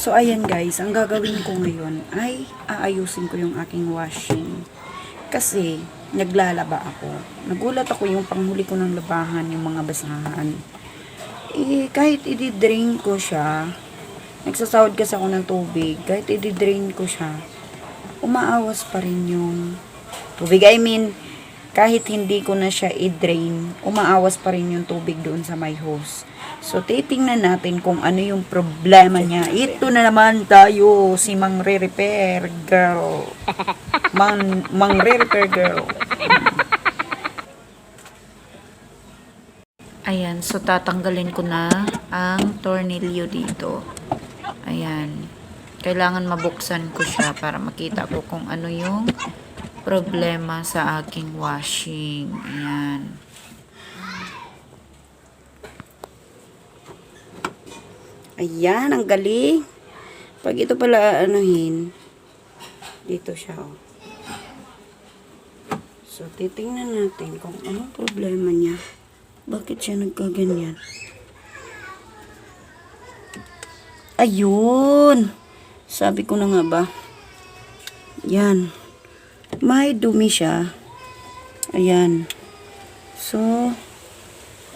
So, ayan guys, ang gagawin ko ngayon ay aayusin ko yung aking washing. Kasi, naglalaba ako. Nagulat ako yung panghuli ko ng labahan, yung mga basahan. Eh, kahit i-drain ko siya, nagsasawad kasi ako ng tubig, kahit i-drain ko siya, umaawas pa rin yung tubig. I mean, kahit hindi ko na siya i-drain, umaawas pa rin yung tubig doon sa my hose. So, titingnan natin kung ano yung problema niya. Ito na naman tayo, si Mang Re-Repair Girl. Mang, Mang Re-Repair Girl. Ayan, so tatanggalin ko na ang tornilyo dito. Ayan. Kailangan mabuksan ko siya para makita ko kung ano yung problema sa aking washing. Ayan. Ayan, ang galing. Pag ito pala anuhin, dito siya, oh. So, titingnan natin kung anong problema niya. Bakit siya nagkaganyan? Ayun! Sabi ko na nga ba? Yan. May dumi siya. Ayan. So,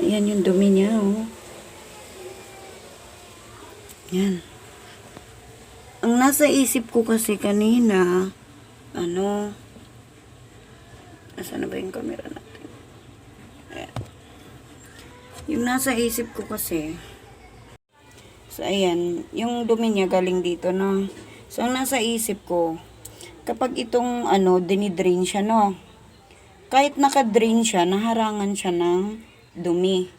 ayan yung dumi niya, oh. Yan. Ang nasa isip ko kasi kanina, ano, nasa na ba yung camera natin? Ayan. Yung nasa isip ko kasi, so ayan, yung dumi niya galing dito, no? So, ang nasa isip ko, kapag itong, ano, dinidrain siya, no? Kahit nakadrain siya, naharangan siya ng dumi.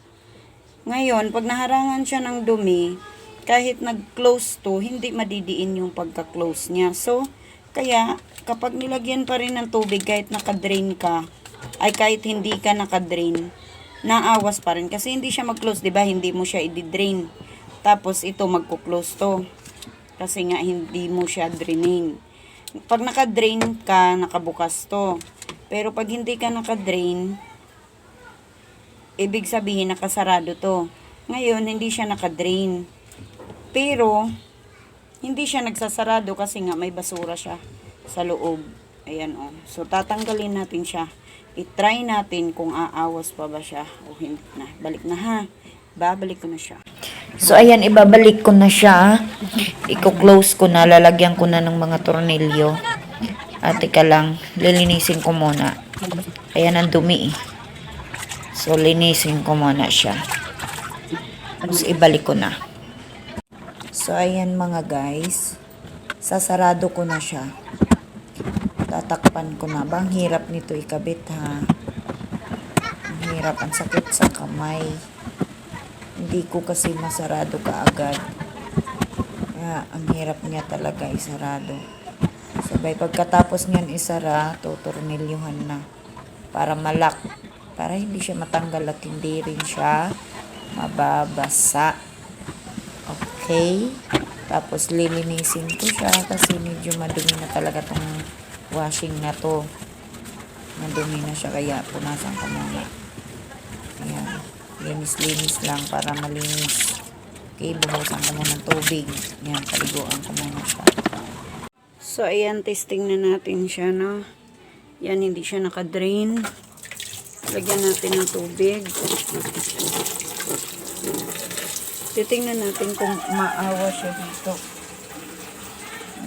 Ngayon, pag naharangan siya ng dumi, kahit nag-close to, hindi madidiin yung pagka-close niya. So, kaya, kapag nilagyan pa rin ng tubig, kahit nakadrain ka, ay kahit hindi ka nakadrain, naawas pa rin. Kasi hindi siya mag-close, di ba? Hindi mo siya i-drain. Tapos, ito magko-close to. Kasi nga, hindi mo siya draining. Pag nakadrain ka, nakabukas to. Pero pag hindi ka nakadrain, ibig sabihin nakasarado to. Ngayon, hindi siya nakadrain. Pero, hindi siya nagsasarado kasi nga may basura siya sa loob. Ayan o. So, tatanggalin natin siya. I-try natin kung aawas pa ba siya o hindi na. Balik na ha. Babalik ko na siya. So, ayan, ibabalik ko na siya. Iko-close ko na, lalagyan ko na ng mga tornilyo. At ika lang, lilinisin ko muna. Ayan ang dumi eh. So, linisin ko muna siya. Tapos, ibalik ko na. So, ayan mga guys. Sasarado ko na siya. Tatakpan ko na. Bang hirap nito ikabit ha. Ang hirap. Ang sakit sa kamay. Hindi ko kasi masarado kaagad. Kaya, ang hirap niya talaga isarado. Sabay, pagkatapos niyan isara, tutornilyuhan na. Para malak. Para hindi siya matanggal at hindi rin siya mababasa. Okay. Tapos, lilinisin ko siya kasi medyo madumi na talaga tong washing na to. Madumi na siya kaya punasan ko muna. Ayan. Linis-linis lang para malinis. Okay, buhusan ko muna tubig. Ayan, paliguan ko muna siya. So, ayan, testing na natin siya, no? Yan, hindi siya nakadrain. Lagyan natin ng tubig. Titingnan natin kung maawa siya dito.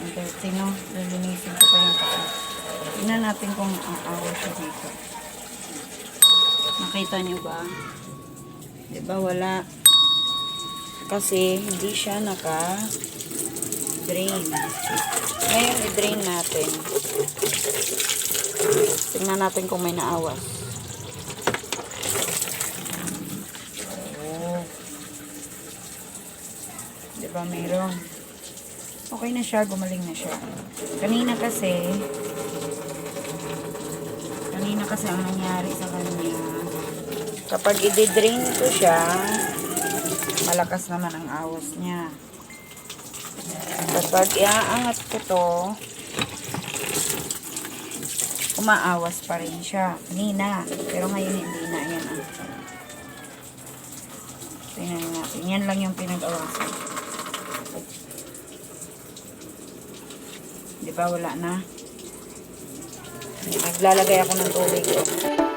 Okay, no? Lilinisin ko pa yung pati. Tingnan natin kung maawa siya dito. Nakita niyo ba? Diba wala? Kasi hindi siya naka drain. Ngayon, i-drain natin. Tingnan natin kung may naawas. Diba mayroon? Okay na siya, gumaling na siya. Kanina kasi, kanina kasi ang nangyari sa kanya, kapag i-drain ko siya, malakas naman ang awas niya. Kapag iaangat ko to, umaawas pa rin siya. Kanina. Pero ngayon hindi na. Yan ang. Tingnan natin. Yan lang yung pinag-awasan. Di ba wala na? Naglalagay ako ng tubig.